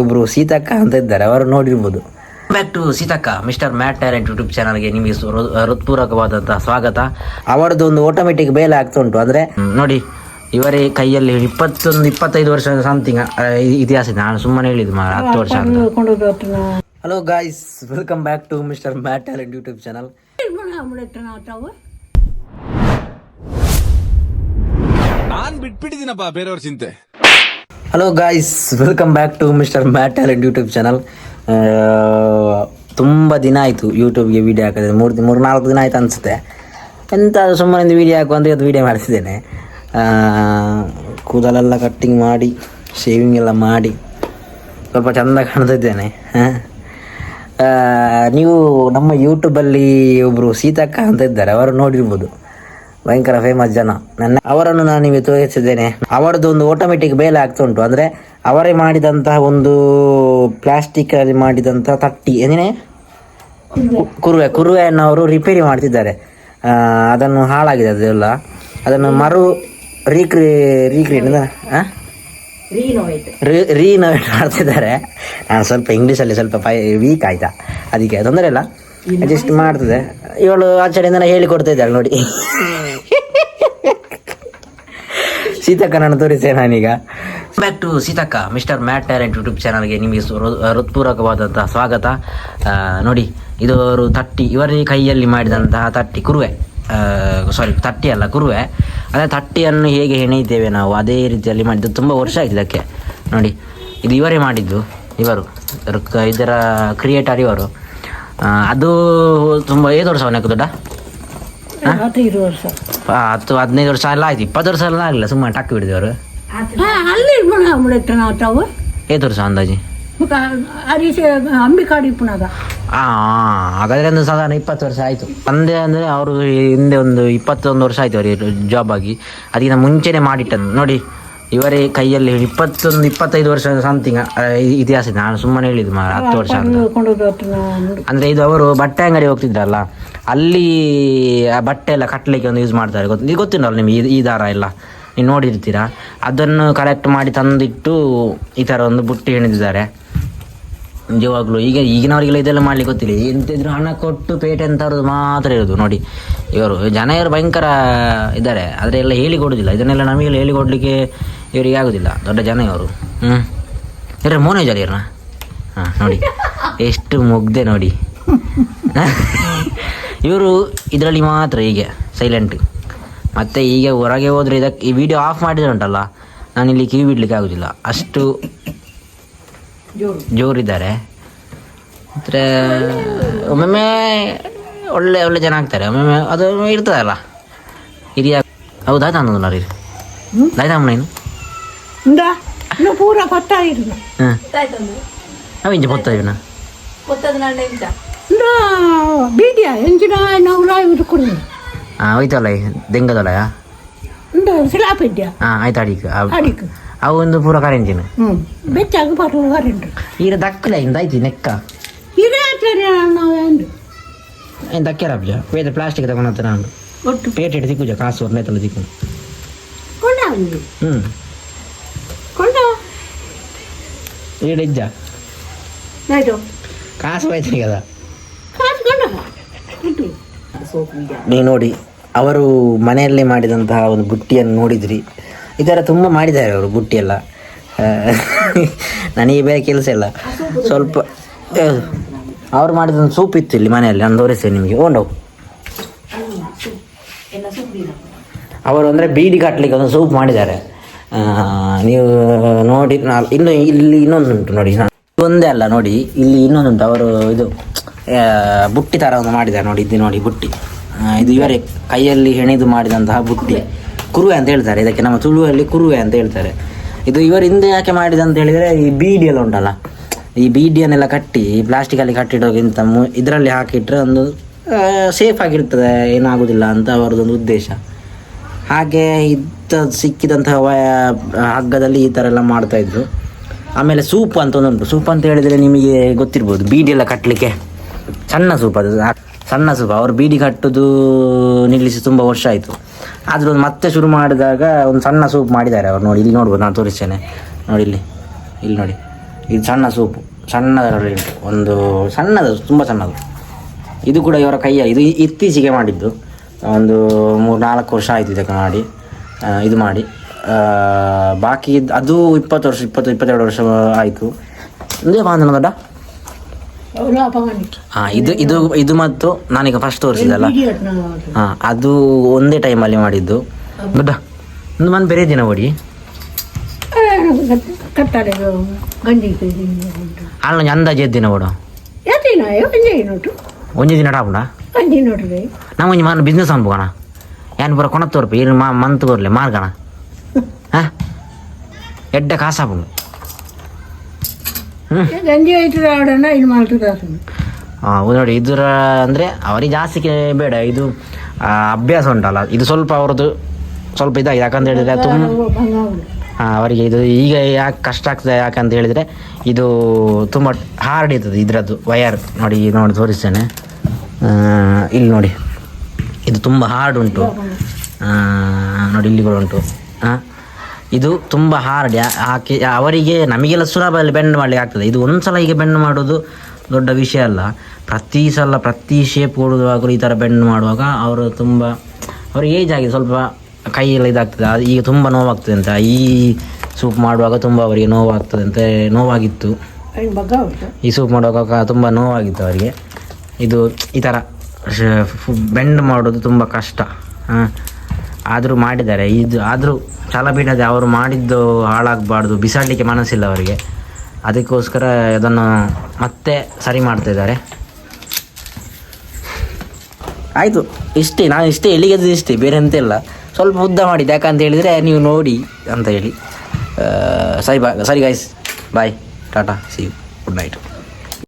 ಒಬ್ರು ಸೀತಕ್ಕ ಅಂತ ಇದ್ದಾರೆ ಅವರು ನೋಡಿರ್ಬೋದು. Back to Seetakka Mr Matt talent YouTube ಚಾನಲ್ಗೆ ನಿಮಗೆ ಹೃತ್ಪೂರ್ವಕವಾದಂತಹ ಸ್ವಾಗತ. ಅವರದ್ದು ಒಂದು ಆಟೋಮೆಟಿಕ್ ಬೇಲೆ ಆಗ್ತಾ ಉಂಟು ಅಂದ್ರೆ ನೋಡಿ ಇವರೇ ಕೈಯಲ್ಲಿ ಇಪ್ಪತ್ತೊಂದು ಇಪ್ಪತ್ತೈದು ವರ್ಷ ಸಮಥಿಂಗ್ ಇತಿಹಾಸ ಇದೆ ನಾನು ಸುಮ್ಮನೆ ಹೇಳಿದ್ದು ಮಾರ ಹತ್ತು ವರ್ಷ ಅಂತ. Hello guys welcome back to Mr Matt talent YouTube channel ನಾನ್ ಬಿಟ್ಬಿಟ್ಟಿದ್ದೀನಪ್ಪ ಬೇರೆಯವ್ರ ಚಿಂತೆ. Hello guys welcome back to Mr Matt talent YouTube channel ತುಂಬ ದಿನ ಆಯಿತು ಯೂಟ್ಯೂಬ್ಗೆ ವೀಡಿಯೋ ಹಾಕಿದ್ರೆ ಮೂರು ಮೂರು ನಾಲ್ಕು ದಿನ ಆಯ್ತು ಅನಿಸುತ್ತೆ. ಎಂತ ಸುಮ್ಮನೆ ಒಂದು ವೀಡಿಯೋ ಹಾಕುವಂತ ಇವತ್ತು ವೀಡಿಯೋ ಮಾಡ್ತಿದ್ದೇನೆ. ಕೂದಲೆಲ್ಲ ಕಟ್ಟಿಂಗ್ ಮಾಡಿ ಶೇವಿಂಗ್ ಎಲ್ಲ ಮಾಡಿ, ಸ್ವಲ್ಪ ಚೆಂದ ಕಾಣ್ತಿದ್ದೇನೆ. ನೀವು ನಮ್ಮ ಯೂಟ್ಯೂಬಲ್ಲಿ ಒಬ್ಬರು ಸೀತಕ್ಕ ಅಂತ ಇದ್ದಾರೆ. ಅವರು ನೋಡಿರ್ಬೋದು. ಭಯಂಕರ ಫೇಮಸ್ ಜನ. ನನ್ನ ಅವರನ್ನು ನಾನು ನಿಮಗೆ ತೋರಿಸಿದ್ದೇನೆ. ಅವರದ್ದು ಒಂದು ಆಟೋಮೆಟಿಕ್ ಬೇಲ್ ಆಗ್ತಾ ಉಂಟು ಅಂದರೆ ಅವರೇ ಮಾಡಿದಂತಹ ಒಂದು ಪ್ಲಾಸ್ಟಿಕ್ ಅಲ್ಲಿ ಮಾಡಿದಂತಹ ತಟ್ಟಿ. ಏನೇ ಕುರುವೆ. ಕುರುವೆಯನ್ನು ಅವರು ರಿಪೇರಿ ಮಾಡ್ತಿದ್ದಾರೆ. ಅದನ್ನು ಹಾಳಾಗಿದೆ ಅದೆಲ್ಲ. ಅದನ್ನು ಮರು ರೀಕ್ರಿ ರೀಕ್ರಿಯೇಟ್ ರೀನೋವೇಟ್ ಮಾಡ್ತಿದ್ದಾರೆ. ನಾನು ಸ್ವಲ್ಪ ಇಂಗ್ಲೀಷಲ್ಲಿ ಸ್ವಲ್ಪ ಫೈ ವೀಕ್ ಆಯ್ತಾ? ಅದಕ್ಕೆ ತೊಂದರೆ ಇಲ್ಲ. ಅಡ್ಜಸ್ಟ್ ಮಾಡ್ತದೆ. ಇವಳು ಆಚರಣೆಯಿಂದ ಹೇಳಿಕೊಡ್ತಾ ಇದ್ದಾಳೆ ನೋಡಿ. ಸೀತಕ್ಕ ನಾನು ತೋರಿಸ್ತೇನೆ ನಾನೀಗ. Back to Seetakka Mr Matt talent YouTube ಚಾನಲ್ಗೆ ನಿಮಗೆ ಹೃತ್ಪೂರ್ವಕವಾದಂತಹ ಸ್ವಾಗತ. ನೋಡಿ, ಇದು ಅವರು ತಟ್ಟಿ, ಇವರೇ ಕೈಯಲ್ಲಿ ಮಾಡಿದಂತಹ ತಟ್ಟಿ, ಕುರುವೆ. ಸಾರಿ ತಟ್ಟಿ ಅಲ್ಲ, ಕುರುವೆ. ಅದೇ ತಟ್ಟಿಯನ್ನು ಹೇಗೆ ಹೆಣೆಯುತ್ತೇವೆ ನಾವು, ಅದೇ ರೀತಿಯಲ್ಲಿ ಮಾಡಿದ್ದು. ತುಂಬ ವರ್ಷ ಆಯ್ತು ಇದಕ್ಕೆ. ನೋಡಿ, ಇದು ಇವರೇ ಮಾಡಿದ್ದು, ಇವರು. ಇದ್ರ ಕ್ರಿಯೇಟರ್ ಇವರು. ಅದು ತುಂಬ ಐದು ವರ್ಷ ಅವನಕ್ಕೆ ದೊಡ್ಡ? ಹದಿನೈದು ವರ್ಷ. ಆ, ಹತ್ತು ಹದಿನೈದು ವರ್ಷ ಎಲ್ಲ ಆಯ್ತು ಇಪ್ಪತ್ತು ವರ್ಷ ಎಲ್ಲ ಆಗಲಿಲ್ಲ ಸುಮ್ಮನೆ ಟಕ್ ಬಿಡಿದವರು ಅಲ್ಲಿ ನಾವು ತಾವು. ಐದು ವರ್ಷ ಅಂದಾಜಿ. ಅಂಬಿಕಾಡಿ ಹಾಗಾದ್ರೆ ಒಂದು ಸಾಧಾರಣ ಇಪ್ಪತ್ತು ವರ್ಷ ಆಯಿತು. ತಂದೆ ಅಂದರೆ ಅವರು ಹಿಂದೆ ಒಂದು ಇಪ್ಪತ್ತೊಂದು ವರ್ಷ ಆಯ್ತು ಅವರಿಗೆ ಜಾಬ್ ಆಗಿ. ಅದಕ್ಕಿಂತ ಮುಂಚೆನೆ ಮಾಡಿಟ್ಟದ್ದು. ನೋಡಿ ಇವರೇ ಕೈಯಲ್ಲಿ ಇಪ್ಪತ್ತೊಂದು, ಇಪ್ಪತ್ತೈದು ವರ್ಷ ಸಂತಿಂಗ್ ಇತಿಹಾಸ ಇದೆ. ನಾನು ಸುಮ್ಮನೆ ಹೇಳಿದ್ದು ಮಾರ ಹತ್ತು ವರ್ಷ ಅಂದರೆ ಇದು ಅವರು ಬಟ್ಟೆ ಅಂಗಡಿ ಹೋಗ್ತಿದ್ರಲ್ಲ, ಅಲ್ಲಿ ಆ ಬಟ್ಟೆ ಎಲ್ಲ ಕಟ್ಟಲಿಕ್ಕೆ ಒಂದು ಯೂಸ್ ಮಾಡ್ತಾರೆ. ಗೊತ್ತು ಈಗ ಗೊತ್ತಿಲ್ಲ ನಿಮಗೆ, ಈ ದಾರ ಎಲ್ಲ? ನೀವು ನೋಡಿರ್ತೀರಾ? ಅದನ್ನು ಕಲೆಕ್ಟ್ ಮಾಡಿ ತಂದಿಟ್ಟು ಈ ಥರ ಒಂದು ಬುಟ್ಟಿ ಹೆಣೆದಿದ್ದಾರೆ. ನಿಜವಾಗ್ಲೂ ಈಗ ಈಗಿನವರಿಗೆಲ್ಲ ಇದೆಲ್ಲ ಮಾಡ್ಲಿಕ್ಕೆ ಗೊತ್ತಿಲ್ಲ. ಎಂತಿದ್ರು ಹಣ ಕೊಟ್ಟು ಪೇಟೆ ಅಂತವ್ರದ್ದು ಮಾತ್ರ ಇರೋದು ನೋಡಿ. ಇವರು ಜನ ಇವರು ಭಯಂಕರ ಇದ್ದಾರೆ. ಆದರೆ ಎಲ್ಲ ಹೇಳಿ ಕೊಡೋದಿಲ್ಲ. ಇದನ್ನೆಲ್ಲ ನಮಗೆಲ್ಲ ಹೇಳಿ ಕೊಡಲಿಕ್ಕೆ ಇವರಿಗೆ ಆಗೋದಿಲ್ಲ. ದೊಡ್ಡ ಜನ ಇವರು. ಹ್ಞೂ ಇದ್ರೆ ಮೋನೇ ಜಾಲಿ ಇರೋಣ ಹಾಂ, ನೋಡಿ. ಎಷ್ಟು ಮುಗ್ದೆ ನೋಡಿ. ಇವರು ಇದರಲ್ಲಿ ಮಾತ್ರ ಹೀಗೆ ಸೈಲೆಂಟ್ ಮತ್ತೆ ಈಗ ಹೊರಗೆ ಹೋದರೆ ಇದಕ್ಕೆ ಈ ವಿಡಿಯೋ ಆಫ್ ಮಾಡಿದ್ರೆ ಉಂಟಲ್ಲ ನಾನು ಇಲ್ಲಿ ಕಿವಿ ಬಿಡ್ಲಿಕ್ಕೆ ಆಗೋದಿಲ್ಲ. ಅಷ್ಟು ಜೋರಿದ್ದಾರೆ. ಅಂದರೆ ಒಮ್ಮೊಮ್ಮೆ ಒಳ್ಳೆ ಒಳ್ಳೆ ಜನ ಆಗ್ತಾರೆ. ಒಮ್ಮೊಮ್ಮೆ ಅದು ಇರ್ತದಲ್ಲ. ಹಿರಿಯ ಹೌದಾ ತಂದಲ್ಲ ರೀ ದಾಯ್ತಮ್ಮ ನೀನು ಇಂದ ಇನ್ನು ಪೂರ ಗೊತ್ತಾಗಿರು ಹಾಂ. ನಾವು ಇಂಚ ಪೊತ್ತ ಇವನ. ಇಂದ ಬೀದಿಯ ಎಂಚಿನ ನಾವು ರಾಯ್ ಕುಡಿ ಹಾಂ ಹೋಯ್ತಲ್ಲ ದೆಂಗದೊಳ ಇಂದ ಸಿಲಾಪಿದ್ಯ ಹಾಂ ಆಯ್ತು ಅಡಿಕ ಅಡಿಕ್ ಅವು ಒಂದು ಪೂರ ಕರೆಂಟಿನ ಹ್ಞೂ ಬೆಚ್ಚಾಗ ಪಾಠ ಕರೆಂಟ್ ಈಗ ದಕ್ಕಲೆ ಇಂದ ಆಯ್ತು ನೆಕ್ಕ. ಈಗ ನಾವು ಎಂದು ಏನು ದಕ್ಕೆರ ಅಬ್ಜ ಬೇದ ಪ್ಲಾಸ್ಟಿಕ್ ತಗೊಂಡ ನಾನು. ಒಟ್ಟು. ಪೇಟ್ ಇಟ್ಟು ದಿಕ್ಕುಜ ಕಾಸು ಒರ್ನೈತಲ್ಲ ದಿಕ್ಕು ಕೊಂಡ ಹ್ಞೂ ಕೊಂಡ? ಈಡ ಇಜ್ಜ. ಆಯ್ತು. ಕಾಸು ಕೊಂಡ? ನೀವು ನೋಡಿ ಅವರು ಮನೆಯಲ್ಲಿ ಮಾಡಿದಂತಹ ಒಂದು ಬುಟ್ಟಿಯನ್ನು ನೋಡಿದ್ರಿ. ಈ ಥರ ತುಂಬ ಮಾಡಿದ್ದಾರೆ ಅವರು ಬುಟ್ಟಿ ಎಲ್ಲ. ನನಗೆ ಬೇರೆ ಕೆಲಸ ಇಲ್ಲ. ಸ್ವಲ್ಪ ಅವ್ರು ಮಾಡಿದೊಂದು ಸೂಪ್ ಇತ್ತು ಇಲ್ಲಿ ಮನೆಯಲ್ಲಿ, ನಾನು ತೋರಿಸ್ತೇನೆ ನಿಮಗೆ. ಓಂಡವು ಅವರು ಅಂದರೆ ಬೀಡಿ ಕಟ್ಟಲಿಕ್ಕೆ ಒಂದು ಸೂಪ್ ಮಾಡಿದ್ದಾರೆ. ನೀವು ನೋಡಿ ಇನ್ನು ಇಲ್ಲಿ ಇನ್ನೊಂದು ಉಂಟು ನೋಡಿ ಒಂದೇ ಅಲ್ಲ ನೋಡಿ, ಇಲ್ಲಿ ಇನ್ನೊಂದುಂಟು ಅವರು ಇದು ಬುಟ್ಟಿ ಥರ ಒಂದು ಮಾಡಿದ್ದಾರೆ ನೋಡಿ, ಇದು ನೋಡಿ ಬುಟ್ಟಿ. ಇದು ಇವರೇ ಕೈಯಲ್ಲಿ ಹೆಣೆದು ಮಾಡಿದಂತಹ ಬುಟ್ಟಿ. ಕುರುವೆ ಅಂತ ಹೇಳ್ತಾರೆ. ಇದಕ್ಕೆ ನಮ್ಮ ತುಳುವಲ್ಲಿ ಕುರುವೆ ಅಂತ ಹೇಳ್ತಾರೆ. ಇದು ಇವರು ಹಿಂದೆ ಯಾಕೆ ಮಾಡಿದೆ ಅಂತ ಹೇಳಿದರೆ ಈ ಬೀಡಿ ಎಲ್ಲ ಉಂಟಲ್ಲ? ಈ ಬೀಡಿಯನ್ನೆಲ್ಲ ಕಟ್ಟಿ ಪ್ಲಾಸ್ಟಿಕಲ್ಲಿ ಕಟ್ಟಿಡೋಕ್ಕಿಂತ ಮು, ಇದರಲ್ಲಿ ಹಾಕಿಟ್ರೆ ಒಂದು ಸೇಫ್ ಆಗಿರ್ತದೆ, ಏನಾಗೋದಿಲ್ಲ ಅಂತ ಅವರದೊಂದು ಉದ್ದೇಶ. ಹಾಗೆ ಇದ್ದ, ಸಿಕ್ಕಿದಂತಹ ಹಗ್ಗದಲ್ಲಿ ಈ ಥರ ಎಲ್ಲ ಮಾಡ್ತಾಯಿದ್ರು ಆಮೇಲೆ ಸೂಪ್ ಅಂತ ಒಂದುಂಟು ಸೂಪ್ ಅಂತ ಹೇಳಿದರೆ ನಿಮಗೆ ಗೊತ್ತಿರ್ಬೋದು. ಬೀಡಿ ಎಲ್ಲ ಕಟ್ಟಲಿಕ್ಕೆ ಸಣ್ಣ ಸೂಪ್ ಅದು. ಸಣ್ಣ ಸೂಪ್ ಅವ್ರು ಬೀಡಿ ಕಟ್ಟುದು ನಿಲ್ಲಿಸಿ ತುಂಬ ವರ್ಷ ಆಯಿತು. ಆದರೂ ಮತ್ತೆ ಶುರು ಮಾಡಿದಾಗ ಒಂದು ಸಣ್ಣ ಸೂಪ್ ಮಾಡಿದ್ದಾರೆ ಅವ್ರು ನೋಡಿ, ಇಲ್ಲಿ ನೋಡ್ಬೋದು, ನಾನು ತೋರಿಸ್ತೇನೆ. ನೋಡಿ ಇಲ್ಲಿ ಇಲ್ಲಿ ನೋಡಿ. ಇದು ಸಣ್ಣ ಸೂಪು ಸಣ್ಣದರಲ್ಲಿ ಒಂದು ಸಣ್ಣದು, ತುಂಬ ಸಣ್ಣದು. ಇದು ಕೂಡ ಇವರ ಕೈಯ, ಇದು ಇತ್ತೀಚೆಗೆ ಮಾಡಿದ್ದು. ಒಂದು ಮೂರು, ನಾಲ್ಕು ವರ್ಷ ಆಯಿತು ಇದಕ್ಕೆ ಮಾಡಿ ಇದು ಮಾಡಿ. ಬಾಕಿ ಅದು ಇಪ್ಪತ್ತು ವರ್ಷ, ಇಪ್ಪತ್ತು, ಇಪ್ಪತ್ತೆರಡು ವರ್ಷ ಆಯಿತು. ಇದೇ ಬಾಂಧನ ದೊಡ್ಡ? ಹಾಂ ಇದು ಇದು ಇದು ಮತ್ತು ನಾನೀಗ ಫಸ್ಟ್ ತೋರಿಸಿದಲ್ಲ. ಅದು. ಹಾಂ ಅದು ಒಂದೇ ಟೈಮಲ್ಲಿ ಮಾಡಿದ್ದು. ದೊಡ್ಡ ಒಂದು ಮಂತ್ ಬೇರೆ ದಿನ ಓಡಿ. ಅಲ್ಲ ಅಂದಾಜು ಎದ್ದು ದಿನ ನೋಟು ಒಂದೇ ದಿನ ಟಾಪುಂಡ ನಾವು ಒಂಜಿ ಮಾನ ಬಿಸ್ನೆಸ್ ಅನ್ಬೋಣ. ಏನು ಬರೋ ಕೊನ ತೋರ್ಪಿ ಇಲ್ಲಿ ಮಾ ಮಂತ್ ಬರ್ಲೆ ಮಾರ್ಗಣ. ಹಾಂ? ಎಡ್ಡ ಕಾಸಾಪುಂಡು ಗಂಜಿ ಐತದ ಆಡೋಣ ಇದು ಮಾಡ್ತದ ಹಾಂ ನೋಡಿ ಇದರ ಅಂದರೆ ಅವರಿಗೆ ಜಾಸ್ತಿ ಬೇಡ ಇದು ಅಭ್ಯಾಸ ಉಂಟಲ್ಲ ಇದು ಸ್ವಲ್ಪ ಅವ್ರದ್ದು ಸ್ವಲ್ಪ ಇದಾಗಿದೆ. ಯಾಕಂತ ಹೇಳಿದರೆ ತುಂಬ ಹಾಂ ಅವರಿಗೆ ಇದು ಈಗ ಯಾಕೆ ಕಷ್ಟ ಆಗ್ತದೆ ಯಾಕಂತ ಹೇಳಿದರೆ ಇದು ತುಂಬ ಹಾರ್ಡ್ ಇರ್ತದೆ ಇದರದ್ದು ವಯರ್ ನೋಡಿ ನೋಡಿ ತೋರಿಸ್ತೇನೆ. ಇಲ್ಲಿ ನೋಡಿ. ಇದು ತುಂಬ ಹಾರ್ಡ್ ಉಂಟು. ನೋಡಿ ಇಲ್ಲಿ ಕೂಡ ಉಂಟು. ಹಾಂ ಇದು ತುಂಬ ಹಾರ್ಡ್ ಹಾಕಿ ಅವರಿಗೆ ನಮಗೆಲ್ಲ ಸುಲಭದಲ್ಲಿ ಬೆಂಡ್ ಮಾಡಲಿಕ್ಕೆ ಆಗ್ತದೆ. ಇದು ಒಂದು ಸಲ ಹೀಗೆ ಬೆಂಡ್ ಮಾಡೋದು ದೊಡ್ಡ ವಿಷಯ ಅಲ್ಲ. ಪ್ರತಿ ಸಲ ಪ್ರತಿ ಶೇಪ್ ಕೊಡುವಾಗಲೂ ಈ ಥರ ಬೆಂಡ್ ಮಾಡುವಾಗ ಅವರು ತುಂಬ ಅವ್ರ ಏಜ್ ಆಗಿದೆ ಸ್ವಲ್ಪ ಕೈಯೆಲ್ಲ ಇದಾಗ್ತದೆ. ಅದು ಈಗ ತುಂಬ ನೋವಾಗ್ತದೆ ಅಂತ. ಈ ಸೂಪ್ ಮಾಡುವಾಗ ತುಂಬ ಅವರಿಗೆ ನೋವಾಗ್ತದೆ ಅಂತ ನೋವಾಗಿತ್ತು. ಈ ಸೂಪ್ ಮಾಡುವಾಗ ತುಂಬ ನೋವಾಗಿತ್ತು ಅವರಿಗೆ. ಇದು ಈ ಥರ ಬೆಂಡ್ ಮಾಡೋದು ತುಂಬ ಕಷ್ಟ. ಹಾಂ. ಆದರೂ ಮಾಡಿದ್ದಾರೆ. ಇದು ಆದರೂ ಛಲ ಬಿಡದೆ ಅವರು ಮಾಡಿದ್ದು ಹಾಳಾಗಬಾರ್ದು, ಬಿಸಾಡಲಿಕ್ಕೆ ಮನಸ್ಸಿಲ್ಲ ಅವರಿಗೆ. ಅದಕ್ಕೋಸ್ಕರ ಇದನ್ನು ಮತ್ತೆ ಸರಿ ಮಾಡ್ತಾ ಇದ್ದಾರೆ. ಆಯಿತು, ಇಷ್ಟೇ, ನಾನು ಇಷ್ಟೇ, ಎಲ್ಲಿಗೆದ್ದು ಇಷ್ಟೇ, ಬೇರೆ ಎಂತ ಇಲ್ಲ ಸ್ವಲ್ಪ ಉದ್ದ ಮಾಡಿದ್ದು, ಯಾಕಂತ ಹೇಳಿದರೆ ನೀವು ನೋಡಿ ಅಂತ ಹೇಳಿ. ಸರಿ ಬಾ, ಸರಿ guys bye tata see you good night